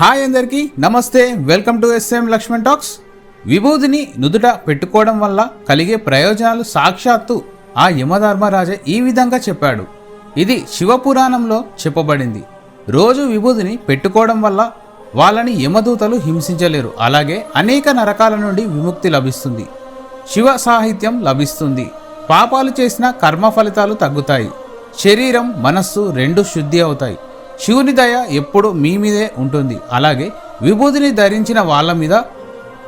Hi అందరికీ నమస్తే welcome to S M Laxman talks. విభూతిని నుదుట పెట్టుకోవడం వల్ల కలిగే ప్రయోజనాలు సాక్షాత్తు ఆ యమధర్మరాజే ఈ విధంగా చెప్పాడు. ఇది శివపురాణంలో చెప్పబడింది. రోజు విభూతిని పెట్టుకోవడం వల్ల వాళ్ళని యమదూతలు హింసించలేరు. అలాగే అనేక నరకాల నుండి విముక్తి లభిస్తుంది. శివ సాహిత్యం లభిస్తుంది. పాపాలు చేసిన కర్మ ఫలితాలు తగ్గుతాయి. శరీరం మనస్సు రెండు శుద్ధి అవుతాయి. శివుని దయ ఎప్పుడు మీ మీదే ఉంటుంది. అలాగే విభూతిని ధరించిన వాళ్ళ మీద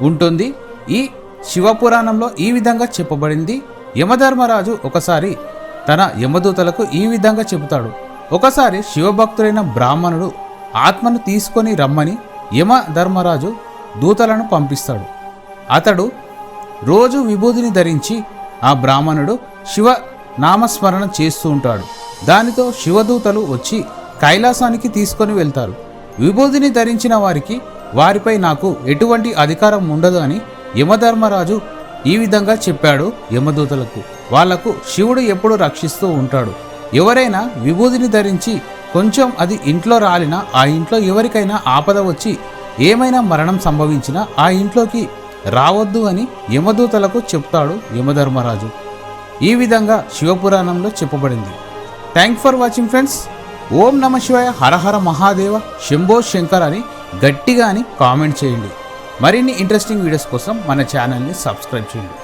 ఉంటుంది. ఈ శివపురాణంలో ఈ విధంగా చెప్పబడింది. యమధర్మరాజు ఒకసారి తన యమదూతలకు ఈ విధంగా చెబుతాడు. ఒకసారి శివభక్తుడైన బ్రాహ్మణుడు ఆత్మను తీసుకొని రమ్మని యమధర్మరాజు దూతలను పంపిస్తాడు. అతడు రోజు విభూతిని ధరించి ఆ బ్రాహ్మణుడు శివ నామస్మరణ చేస్తూ ఉంటాడు. దానితో శివదూతలు వచ్చి కైలాసానికి తీసుకొని వెళ్తారు. విభూతిని ధరించిన వారికి వారిపై నాకు ఎటువంటి అధికారం ఉండదు అని యమధర్మరాజు ఈ విధంగా చెప్పాడు యమదూతలకు. వాళ్ళకు శివుడు ఎప్పుడు రక్షిస్తూ ఉంటాడు. ఎవరైనా విభూతిని ధరించి కొంచెం అది ఇంట్లో రాలినా ఆ ఇంట్లో ఎవరికైనా ఆపద వచ్చి ఏమైనా మరణం సంభవించినా ఆ ఇంట్లోకి రావద్దు అని యమదూతలకు చెప్తాడు యమధర్మరాజు. ఈ విధంగా శివపురాణంలో చెప్పబడింది. థ్యాంక్ ఫర్ వాచింగ్ ఫ్రెండ్స్ ఓం నమ శివాయ హరహర మహాదేవ శంభో శంకర్ అని గట్టిగా అని కామెంట్ చేయండి. మరిన్ని ఇంట్రెస్టింగ్ వీడియోస్ కోసం మన ఛానల్ని సబ్స్క్రైబ్ చేయండి.